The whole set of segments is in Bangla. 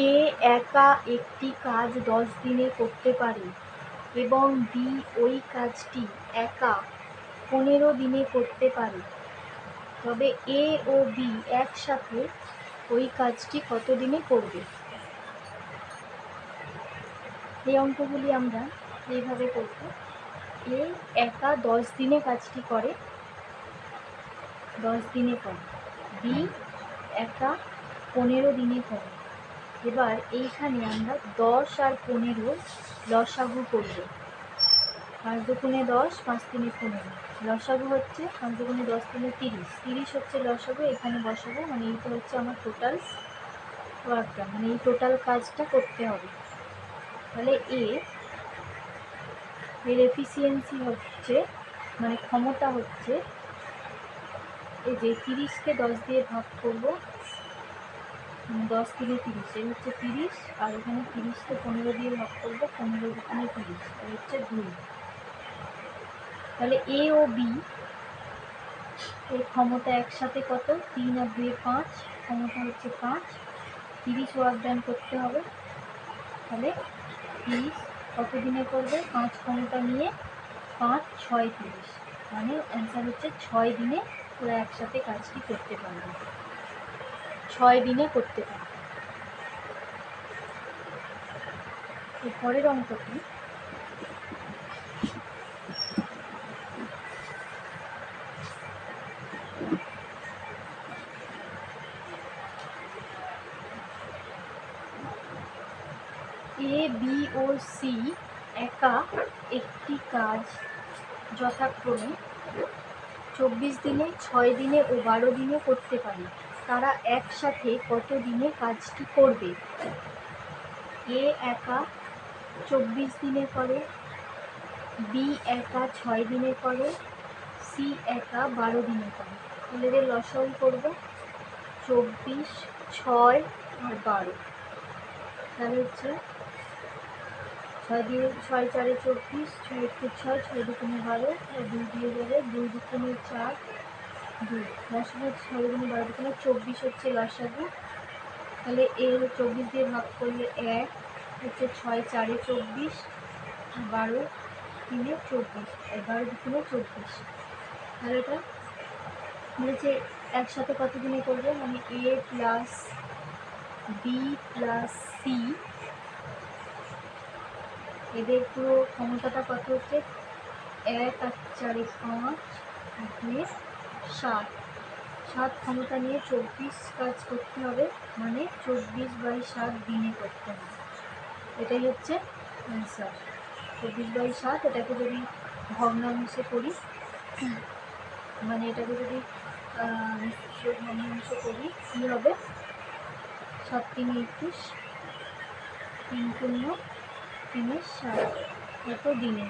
এ একা একটি কাজ দশ দিনে করতে পারে এবং বি ওই কাজটি একা পনেরো দিনে করতে পারে। তবে এ ও বি একসাথে ওই কাজটি কত দিনে করবে? এই অঙ্কগুলি আমরা এইভাবে করব। এ একা দশ দিনে কাজটি করে, দশ দিনে করে। বি একা পনেরো দিনে করে। এবার এইখানে আমরা দশ আর পনেরো লসাগু করব। পাঁচ দুগুণে দশ, পাঁচ তিনে পনেরো। লসাগু হচ্ছে পাঁচ দুগুণে দশ তিনে তিরিশ। তিরিশ হচ্ছে লসাগু, এখানে বসাবো মানে এইটা হচ্ছে আমার টোটাল ওয়ার্কটা মানে এই টোটাল কাজটা করতে হবে। তাহলে এ এর এফিসিয়েন্সি হচ্ছে মানে ক্ষমতা হচ্ছে, এই যে তিরিশকে দশ দিয়ে ভাগ করব দশ তিনে তিরিশ, এই হচ্ছে তিরিশ, আর এখানে তিরিশকে পনেরো দিয়ে ভাগ করব, পনেরো দুখানে তিরিশ এই হচ্ছে দুই। তাহলে এ ও বি এর ক্ষমতা একসাথে কত? তিন আর দুয়ে পাঁচ, ক্ষমতা হচ্ছে পাঁচ। তিরিশ ওয়ার্ক ডান করতে হবে। তাহলে তিরিশ কত দিনে করবে? পাঁচ ক্ষমতা নিয়ে পাঁচ, ছয়, তিরিশ। মানে অ্যান্সার হচ্ছে ছয় দিনে ওরা একসাথে কাজটি করতে পারবে। ছয় দিনে করতে পারবে। এর পরের অঙ্কটি এ বি ও সি একা একটি কাজ যথাক্রমে চব্বিশ দিনে, ছয় দিনে ও বারো দিনে করতে পারে। তারা একসাথে কত দিনে কাজটি করবে? এ একা চব্বিশ দিনে করে বি একা ছয় দিনে করে সি একা বারো দিনে করে তাহলে এদের লসাউ করব চব্বিশ, ছয় আর বারো। তাহলে হচ্ছে ছয় দিয়ে, ছয় চারে চব্বিশ, ছয় একটু ছয় ছয় দুগুণে বারো দুই দিয়ে যাবে দুই দুগুণে চার। দুই হচ্ছে ছয় দুগুণে বারো দুগুণে চব্বিশ হচ্ছে লসাগু তাহলে এর চব্বিশ দিয়ে ভাগ করলে এক, হচ্ছে ছয় চারে চব্বিশ, বারো তিনে চব্বিশ বারো দুগুণে চব্বিশ। তাহলে এটা বলেছে একসাথে কত দিনে করবে? মানে A plus B plus C. এদের পুরো ক্ষমতাটা কত হচ্ছে? এক আর চারে পাঁচ দুয়ে সাত। সাত ক্ষমতা নিয়ে চব্বিশ কাজ করতে হবে মানে চব্বিশ বাই সাত দিনে করতে হবে। এটাই হচ্ছে অ্যান্সার চব্বিশ বাই সাত, এটাকে যদি ভগ্নাংশে করি মানে এটাকে যদি ভগ্নাংশ করি, কী হবে? সাত তিনে একুশ, তিন শূন্য, তিনে সাত। কত দিনে।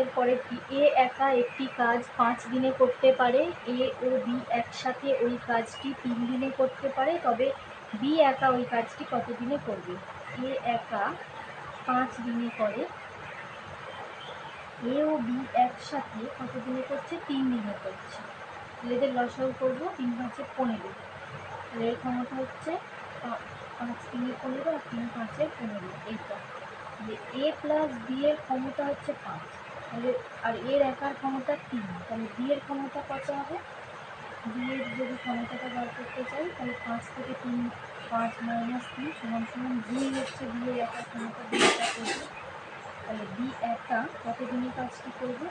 এরপরে কি? এ একা একটি কাজ পাঁচ দিনে করতে পারে, এ ও বি একসাথে ওই কাজটি তিন দিনে করতে পারে, তবে বি একা ওই কাজটি কত দিনে করবে? এ একা পাঁচ দিনে করে, এ ও বি একসাথে কত দিনে করছে? তিন দিনে করছে। এদের লসাও করব, তিন পাঁচে পনেরো। এর ক্ষমতা হচ্ছে পাঁচ তিনে পনেরো আর তিন পাঁচে পনেরো। এইটা। এ প্লাস বি এর ক্ষমতা হচ্ছে পাঁচ। তাহলে, আর এর একার ক্ষমতা তিন। তাহলে বি এর ক্ষমতা কত হবে? বি এর যদি ক্ষমতাটা বার করতে চাই, তাহলে পাঁচ থেকে তিন, পাঁচ মাইনাস তিন সমান সমান দুই হচ্ছে বি এর একার ক্ষমতা দুইটা করবে। তাহলে বি একটা, কত দিনে কাজটি করবে?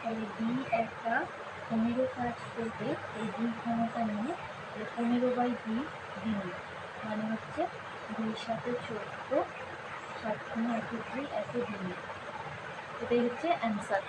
তাহলে বি একটা পনেরো কাজ করবে, এই দুই ক্ষমতা নিয়ে পনেরো বাই দুই দিনে মানে হচ্ছে দুই সাথে চোদ্দ, সাত কোনো দুই এত দিনে এটাই হচ্ছে অ্যান্সার